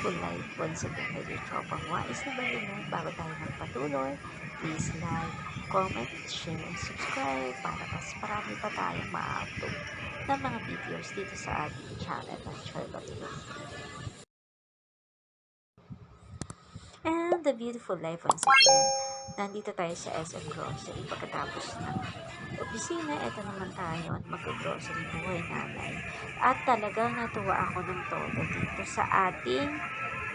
beautiful life once again by your tropang wais na balina. Bago tayo magpatuloy, please like, comment, share, and subscribe para mas marami pa tayong ma-upload ng mga videos dito sa ating channel ng Charlotte. And the beautiful life once again. Nandito tayo sa SM Grocery pagkatapos ng opisina. Ito naman tayo at mag-grocery buhay nanay. At talagang natuwa ako ng todo dito sa ating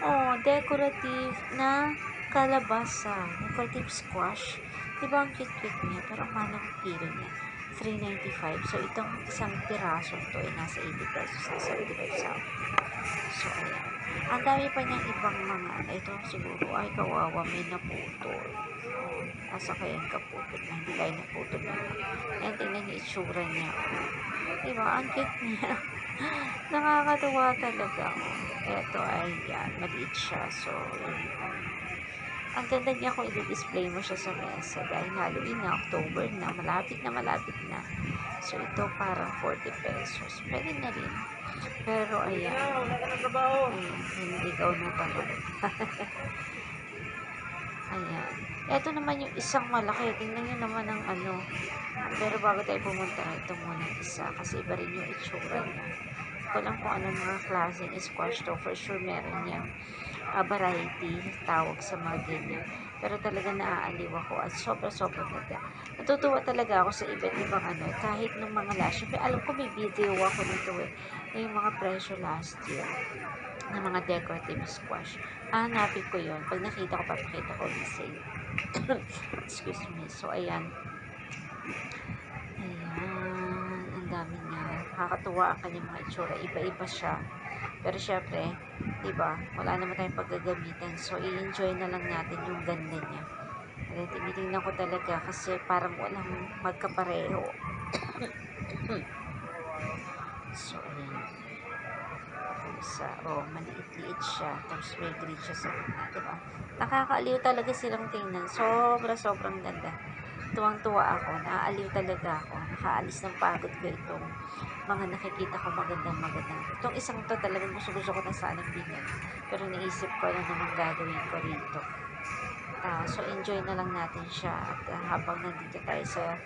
oh, decorative na kalabasa. Decorative squash. Diba ang cute-cute niya? Pero ang mahal ng kilo niya. 395. So, itong isang piraso to ay nasa 80 pesos na 75 something. So, ayan. Ang dami pa niyang ibang mga, ito siguro, ay kawawa, may naputol. Oh, asa kaya kaputol na, hindi kaya naputol na. Ayan, tingnan niyo itsura niya. Oh. Diba, ang cute niya. Nakakatuwa talaga. Oh. Ito ay, yan, maliit siya. So, yun. Ang ganda niya kung i-display mo siya sa mesa dahil Halloween na, October na, malapit na malapit na. So, ito parang 40 pesos. Pwede na rin. Pero, ayan. Ayan, hindi ikaw na tanong. ayan. Ito naman yung isang malaki. Tingnan nyo naman ang ano. Pero bago tayo pumunta, ito muna isa. Kasi iba rin yung itsura niya. Ko lang kung anong mga klaseng squash to. For sure, meron niyang uh, variety tawag sa mga ganyan. Pero talaga naaaliw ako at sobra-sobra ganda. Natutuwa talaga ako sa iba't ibang ano, kahit nung mga last year. Alam ko may video ako nito eh, na yung mga presyo last year ng mga decorative squash. Hanapin ko yon Pag nakita ko, papakita ko yung sale. Excuse me. So, ayan. Ayan. Ang dami niya. Nakakatuwa ang kanyang mga itsura. Iba-iba siya. Pero syempre, 'di ba? Wala naman tayong paggagamitan. So i-enjoy na lang natin yung ganda niya. Kaya tinitingnan ko talaga kasi parang walang magkapareho. so. Sa, oh, maliit-liit siya. Tapos may green siya sa gitna, di ba? Nakakaaliw talaga silang tingnan. Sobra-sobrang ganda. Tuwang-tuwa ako. Naaaliw talaga ako. Nakaalis ng pagod ko itong mga nakikita ko magandang magandang. Itong isang to talagang gusto gusto ko na sanang bilhin. Pero naisip ko na naman gagawin ko rito. Uh, so enjoy na lang natin siya at uh, habang nandito tayo sa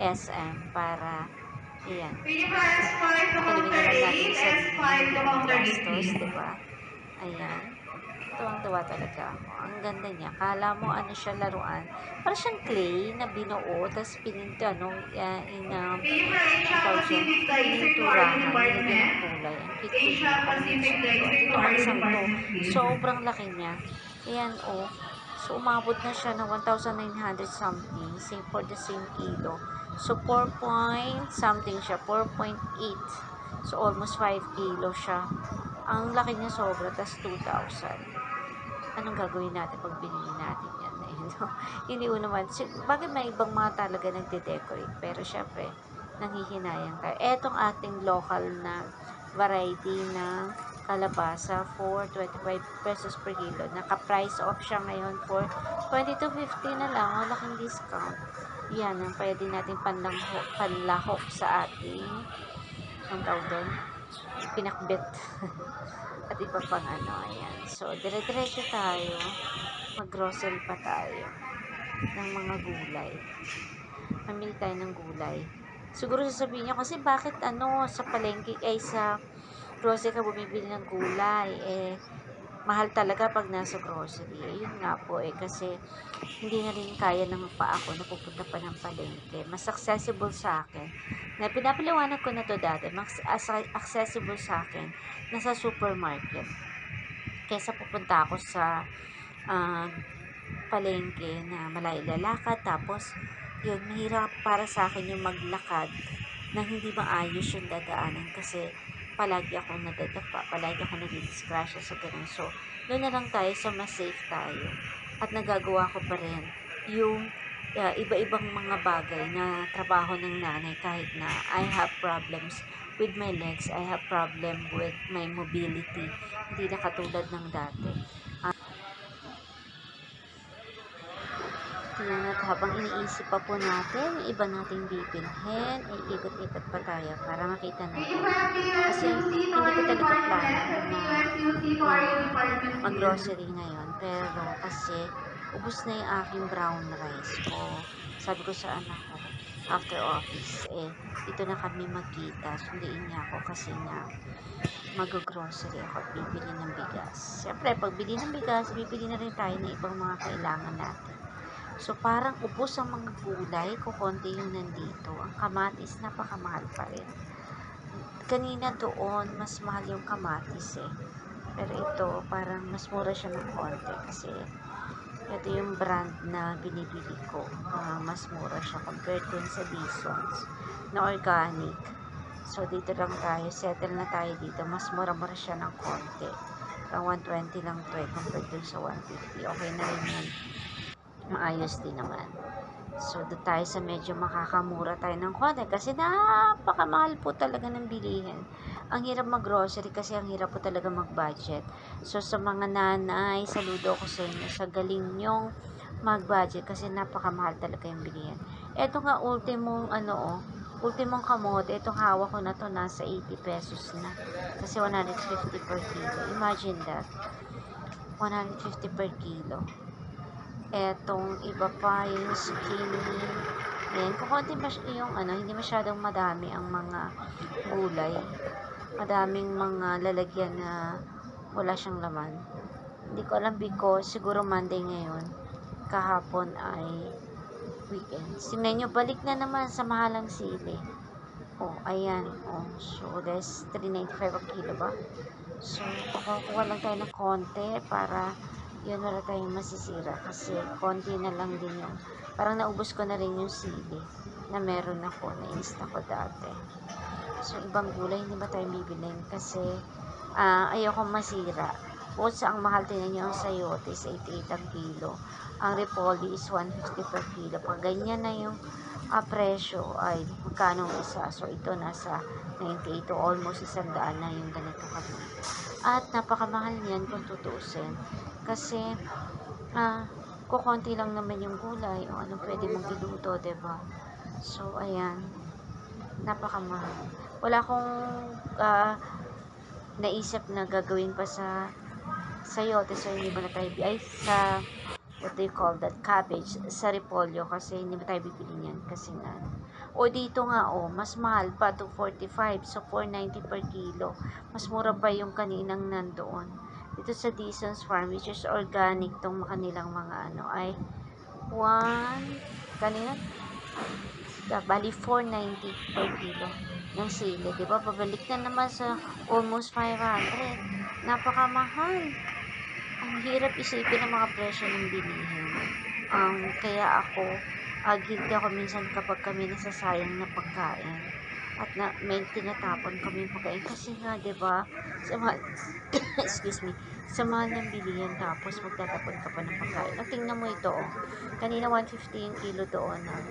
SM para Ayan. Kalawin na lang natin sa gastos, diba? Ayan. Tuwang-tuwa talaga ako. Ang ganda niya. Kala mo ano siya laruan. Parang siyang clay na binuo, tapos pininto, ano, uh, in, um, tawag siya, pininturahan, nilagyan ng kulay. Ang cute Ito ang isang to. Sobrang laki niya. Ayan, oh. So, umabot na siya ng 1,900 something. Same for the same kilo. So, 4 point something siya. 4.8. So, almost 5 kilo siya. Ang laki niya sobra. Tapos, 2,000. Anong gagawin natin pag binili natin yan? No? Hindi ko naman. Bakit may ibang mga talaga nagde-decorate? Pero, syempre, nanghihinayang tayo. Etong ating local na variety ng kalabasa for 25 pesos per kilo. Naka-price off siya ngayon for 22.50 na lang. Malaking discount. Yan ang pwede natin panlahok, panlahok sa ating ang tawag doon pinakbet at iba pang ano ayan. So dire-diretso tayo. Mag-grocery pa tayo ng mga gulay. Mamili tayo ng gulay. Siguro sasabihin nyo kasi bakit ano sa palengke ay sa grocery ka bumibili ng gulay? Eh mahal talaga pag nasa grocery. Eh, yun nga po eh, kasi hindi na rin kaya ng pa ako na pupunta pa ng palengke. Mas accessible sa akin. Na pinapaliwanag ko na to dati, mas accessible sa akin nasa supermarket. Kaysa pupunta ako sa uh, palengke na malayo lalakad, tapos yun, mahirap para sa akin yung maglakad na hindi maayos yung dadaanan kasi palagi akong nadadapa, palagi akong nagdi-discrasya sa ganun. So, doon na lang tayo sa mas safe tayo. At nagagawa ko pa rin yung uh, iba-ibang mga bagay na trabaho ng nanay kahit na I have problems with my legs, I have problem with my mobility. Hindi na katulad ng dati. Uh, Yan, at habang iniisip pa po natin, yung iba nating bibilhin, ay ikot-ikot pa tayo para makita natin. Kasi hindi ko talaga plano na mag-grocery ngayon. Pero kasi, ubus na yung aking brown rice ko. Sabi ko sa anak ko, after office, eh, dito na kami magkita. Sundiin niya ako kasi nga, mag-grocery ako at bibili ng bigas. Siyempre, pag bili ng bigas, bibili na rin tayo ng ibang mga kailangan natin. So, parang ubos ang mga gulay, kukonti yung nandito. Ang kamatis, napakamahal pa rin. Kanina doon, mas mahal yung kamatis eh. Pero ito, parang mas mura siya ng konti kasi ito yung brand na binibili ko. Ah, mas mura siya compared dun sa Bisons na organic. So, dito lang tayo. Settle na tayo dito. Mas mura-mura siya ng konti. Parang 120 lang to eh, compared dun sa 150. Okay na rin yun. Maayos din naman. So, doon tayo sa medyo makakamura tayo ng konti. Kasi napakamahal po talaga ng bilihin. Ang hirap mag-grocery kasi ang hirap po talaga mag-budget. So, sa mga nanay, saludo ko sa inyo. Sa galing nyong mag-budget kasi napakamahal talaga yung bilihin. Ito nga, ultimong ano oh, ultimong kamote, itong hawak ko na to nasa 80 pesos na. Kasi 150 per kilo. Imagine that. 150 per kilo. Etong iba pa, yung skinny. Ayan, kukunti mas yung ano, hindi masyadong madami ang mga gulay. Madaming mga lalagyan na wala siyang laman. Hindi ko alam because siguro Monday ngayon. Kahapon ay weekend. Tingnan nyo, balik na naman sa mahalang sili. Oh, ayan. Oh, so, that's 395 ang kilo ba? So, kukuha lang tayo ng konti para yun wala tayong masisira kasi konti na lang din yung parang naubos ko na rin yung sili na meron ako na insta ko dati. So, ibang gulay hindi ba tayo bibilin kasi ah ayoko masira. Bukod sa ang mahal, tinan nyo ang sayote is 88 ang kilo. Ang repolyo is 150 per kilo. Pag ganyan na yung ah, presyo ay magkano isa. So, ito nasa 98 to almost isang daan na yung ganito kami. At napakamahal niyan kung tutusin. Kasi, ah, kukonti lang naman yung gulay o anong pwede mong iluto, 'di ba So, ayan. Napakamahal. Wala akong ah, naisip na gagawin pa sa sayote. So, hindi ba na tayo, ay, sa, what do you call that, cabbage, sa repolyo, kasi hindi ba tayo bibili niyan, kasi nga, o dito nga, o, mas mahal pa, 245, so 490 per kilo. Mas mura pa yung kaninang nandoon. Dito sa Dison's Farm, which is organic tong kanilang mga ano, ay, 1, kanina, da, bali 490 per kilo ng sili, di ba? Pabalik na naman sa almost 500. Napakamahal. Ang hirap isipin ang mga presyo ng bilihin. Um, kaya ako, uh, guilty ako minsan kapag kami nasasayang na pagkain. At na, may tinatapon kami pagkain. Kasi nga, di ba, sa mahal, excuse me, sa mahal ng bilihan tapos magtatapon ka pa ng pagkain. At tingnan mo ito, oh. Kanina 150 yung kilo doon ng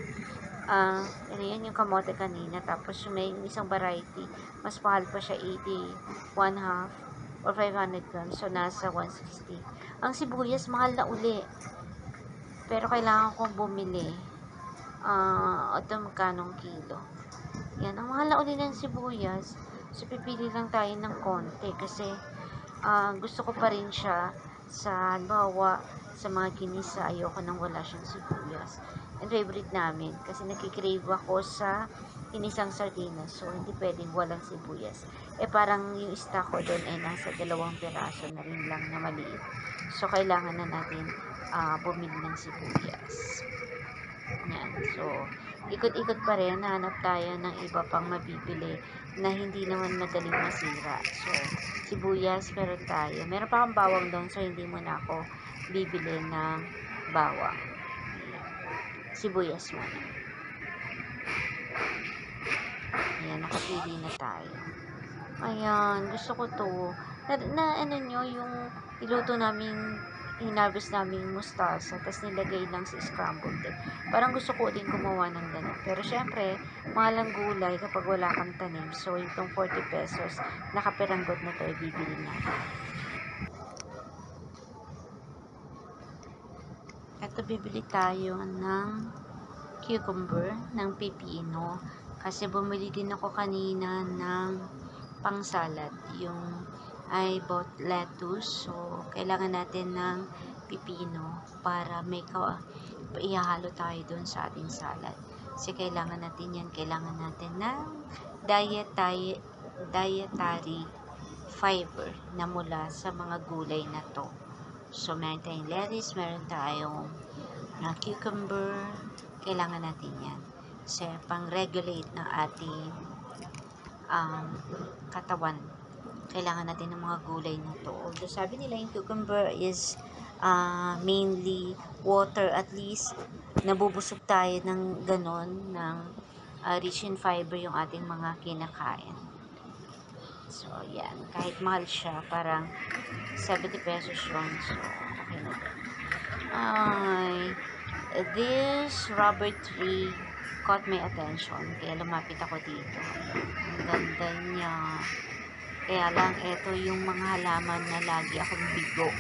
ah, ano yan yung kamote kanina. Tapos may isang variety, mas mahal pa siya 80, one half, or 500 grams. So, nasa 160. Ang sibuyas, mahal na uli. Pero kailangan kong bumili. Ah, ito magkanong kilo. Yan, ang mahal na uli ng sibuyas. So, pipili lang tayo ng konti. Kasi, ah, gusto ko pa rin siya sa, halimbawa, sa mga ginisa, ayoko nang wala siyang sibuyas. And favorite namin, kasi nakikrave ako sa inisang sardinas. So, hindi pwedeng walang sibuyas. Eh, parang yung stock ko doon ay nasa dalawang piraso na rin lang na maliit. So, kailangan na natin ah, bumili ng sibuyas. Yan. So, ikot-ikot pa rin. Hanap tayo ng iba pang mabibili na hindi naman madaling masira. So, sibuyas meron tayo. Meron pa akong bawang doon, so hindi mo na ako bibili ng bawang. Sibuyas muna. Ayan, nakapili na tayo. Ayan, gusto ko to. Na, na ano nyo, yung iluto namin hinarvest namin mustasa, tapos nilagay lang sa scrambled egg. Parang gusto ko din gumawa ng ganun. Pero syempre, mahal ang gulay kapag wala kang tanim. So, itong 40 pesos, nakapiranggot na to, ibibili na. At Ito bibili tayo ng cucumber, ng pipino. Kasi bumili din ako kanina ng pang salad. Yung I bought lettuce. So, kailangan natin ng pipino para may ka ihahalo tayo dun sa ating salad. Kasi kailangan natin yan. Kailangan natin ng dietary, fiber na mula sa mga gulay na to. So, meron tayong lettuce, meron tayong na cucumber, kailangan natin yan. Kasi pang-regulate ng ating um, katawan. Kailangan natin ng mga gulay na to. Although sabi nila yung cucumber is uh, mainly water at least nabubusog tayo ng ganon ng uh, rich in fiber yung ating mga kinakain. So, yan. Kahit mahal siya, parang 70 pesos yun. So, okay na din. Ay, this rubber tree caught my attention. Kaya lumapit ako dito. Ang ganda niya. Kaya lang, ito yung mga halaman na lagi akong bigo.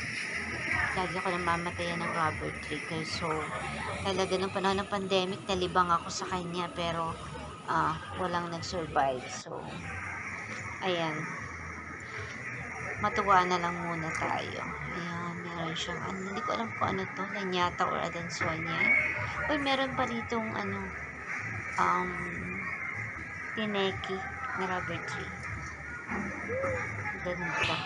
Lagi ako namamatayan ng rubber tree. Kaya so, talaga ng panahon ng pandemic, nalibang ako sa kanya. Pero, ah, walang nag-survive. So, ayan. Matuwa na lang muna tayo. Ayan, meron siyang, ano, hindi ko alam kung ano to, lanyata or adansonia. Uy, meron pa ditong, ano, um, tineki na rubber tree. Ganda.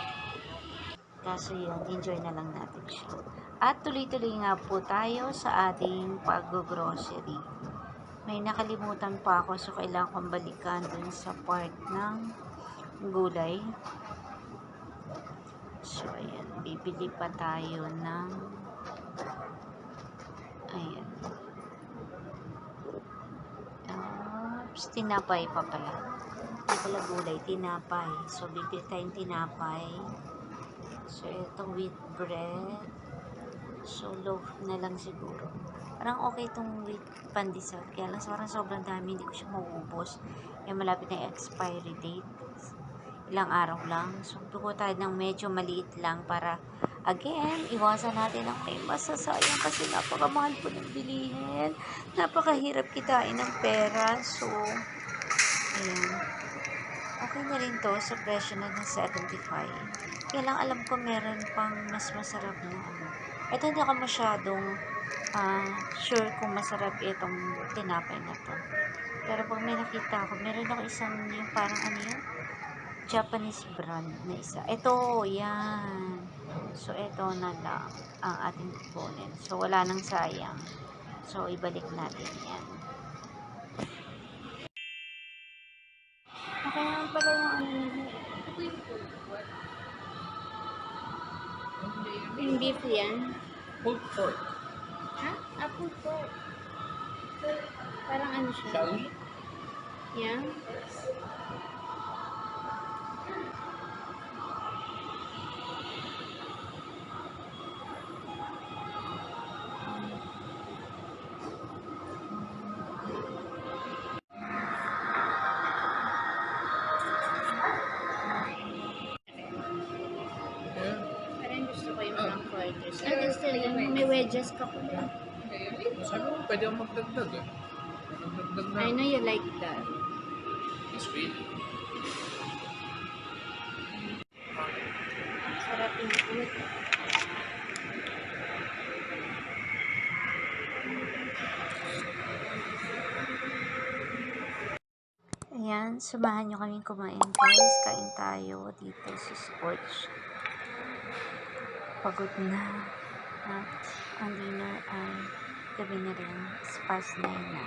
Kaso yun, enjoy na lang natin siya. At tuloy-tuloy nga po tayo sa ating pag-grocery. May nakalimutan pa ako so kailangan kong balikan dun sa part ng gulay. So, ayan. Bibili pa tayo ng ayan. Oops, tinapay pa pala. Hindi pala gulay, tinapay. So, bibili tayong tinapay. So, itong wheat bread. So, loaf na lang siguro. Parang okay itong wheat pandesal. Kaya lang parang sobrang dami. Hindi ko siya mauubos. Kaya malapit na expiry date. Ilang araw lang. So, buko tayo ng medyo maliit lang para again, iwasan natin ang may masasayang kasi napakamahal po ng bilihin. Napakahirap kitain ng pera. So, ayan. Okay na rin to sa presyo na ng 75. Kaya lang alam ko meron pang mas masarap na ano. Ito hindi ako masyadong ah, sure kung masarap itong tinapay na to. Pero pag may nakita ako, meron ako isang yung parang ano yun? Japanese brand na isa. Ito, yan. So, ito na lang ang ating kukunin. So, wala nang sayang. So, ibalik natin yan. Yung beef yan. Pulled pork. Ha? Ah, pulled pork. Parang ano siya? Shall we? Yeah. Wedges ka po ba? Sabi mo, pwede akong magdagdag eh. Magdagdag na. I know you like that. Sweet. Sarap yung food. Ayan, samahan nyo kaming kumain guys. Kain tayo dito sa sports. Pagod na. At ang dinner ay gabi na rin. It's past 9 na.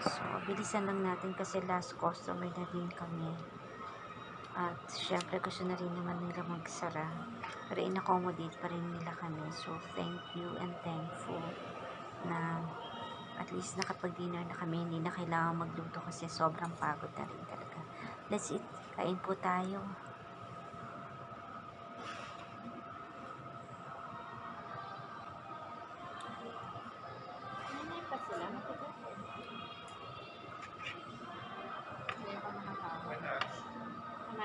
So, bilisan lang natin kasi last customer na din kami. At syempre gusto na rin naman nila magsara. Pero in-accommodate pa rin nila kami. So thank you and thankful na at least nakapag-dinner na kami. Hindi na kailangan magluto kasi sobrang pagod na rin talaga. Let's eat. Kain po tayo.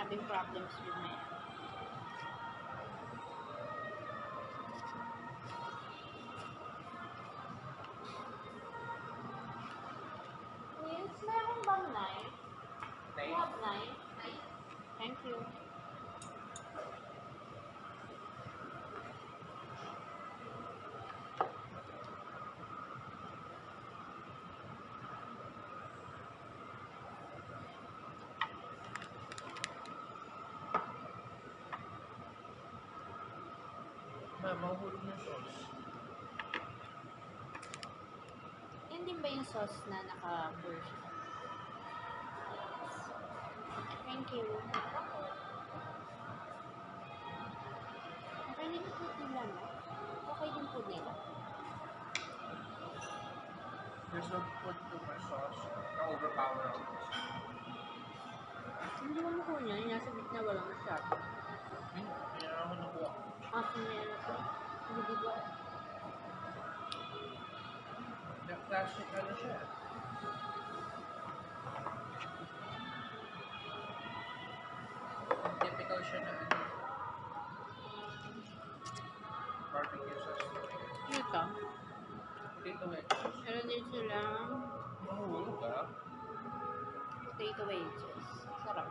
Having problems with my sauce. Yan din ba yung sauce na naka-pour siya? Thank you. Okay din po nila, no? Okay din po nila. There's no put too much sauce. Na-overpower ako. Hindi mo po niya, nasa gitna walang masyado. Hmm, kaya ako nakuha. Asin na yan ako. Hindi ba? Na plastic ano siya. Typical siya na ano. Barbecue sauce. Ito. Potato wedges. Meron din silang Mahulog ah. potato wedges. Sarap.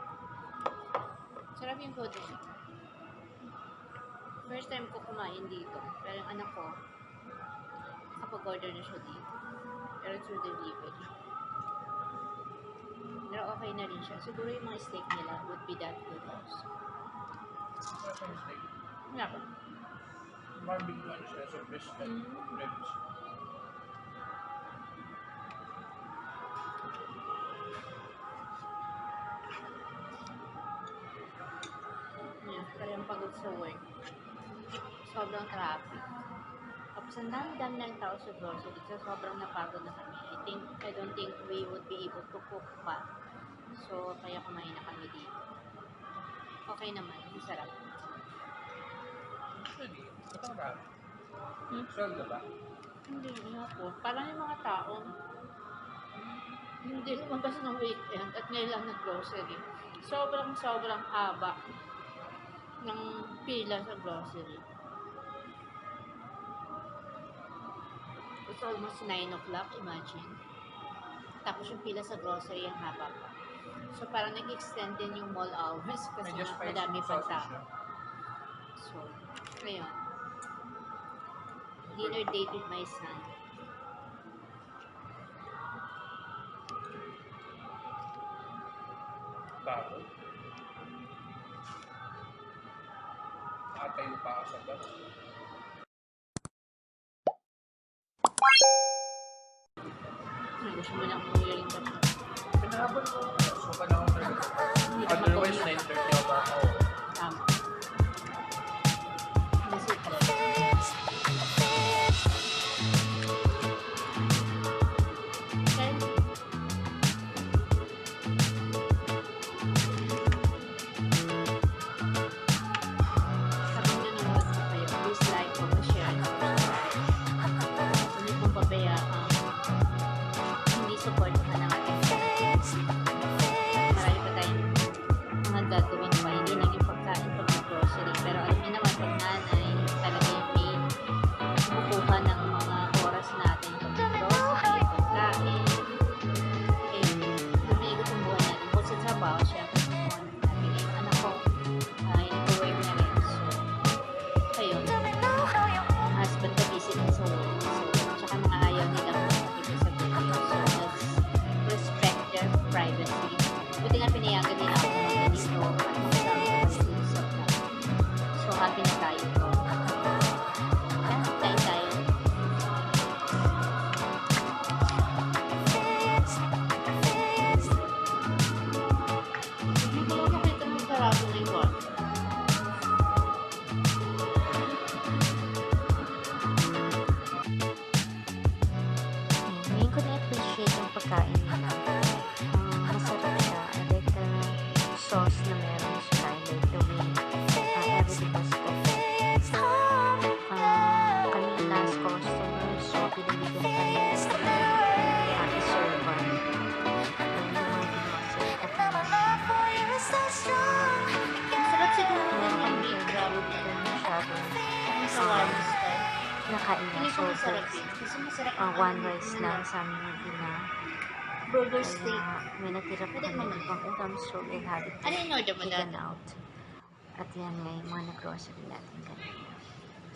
Sarap yung niya. First time ko kumain dito. Pero yung anak ko, kapag-order na siya dito. Pero through delivery. Pero okay na rin siya. Siguro yung mga steak nila would be that good also. Siyang steak. Wala pa. Barbecue ano siya. So brisket. Mm. Ribs. Yeah, parang pagod sa work. Sobrang traffic. Tapos ang dami-dami ng tao sa grocery. So, sobrang napagod na kami. I think, I don't think we would be able to cook pa. So, kaya kumain na kami dito. Okay naman. Ang sarap. Actually, ito ba? Hmm? Sweldo ba? Hindi nga po. Parang yung mga tao, hindi lumabas ng weekend at ngayon lang nag-grocery. Sobrang, sobrang haba ng pila sa grocery. It's almost 9 o'clock, imagine. Tapos yung pila sa grocery ang haba pa. So parang nag-extend din yung mall hours kasi nga madami pang tao. So, ngayon. Dinner date with my son. Gusto mo lang umuwi ka pa. Pinahabol ko. So, panahon na rin. Otherwise, 9.30 ako ako. Tama. Style. Nakain na so uh, one ano, rice ano lang sa amin yung ina. burger steak. May natira pa kami naman. ibang ulam, so we'll have it Ano taken out. At yan nga yung mga nag-grocery natin kanina.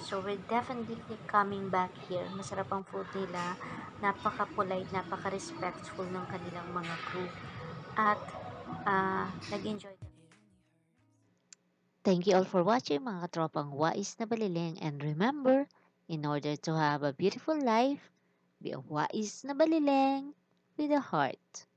So, we're definitely coming back here. Masarap ang food nila. Napaka-polite, napaka-respectful ng kanilang mga crew. At, ah, nag-enjoy. Thank you all for watching mga katropang wais na baliling. And remember, in order to have a beautiful life, be a wais na baliling with a heart.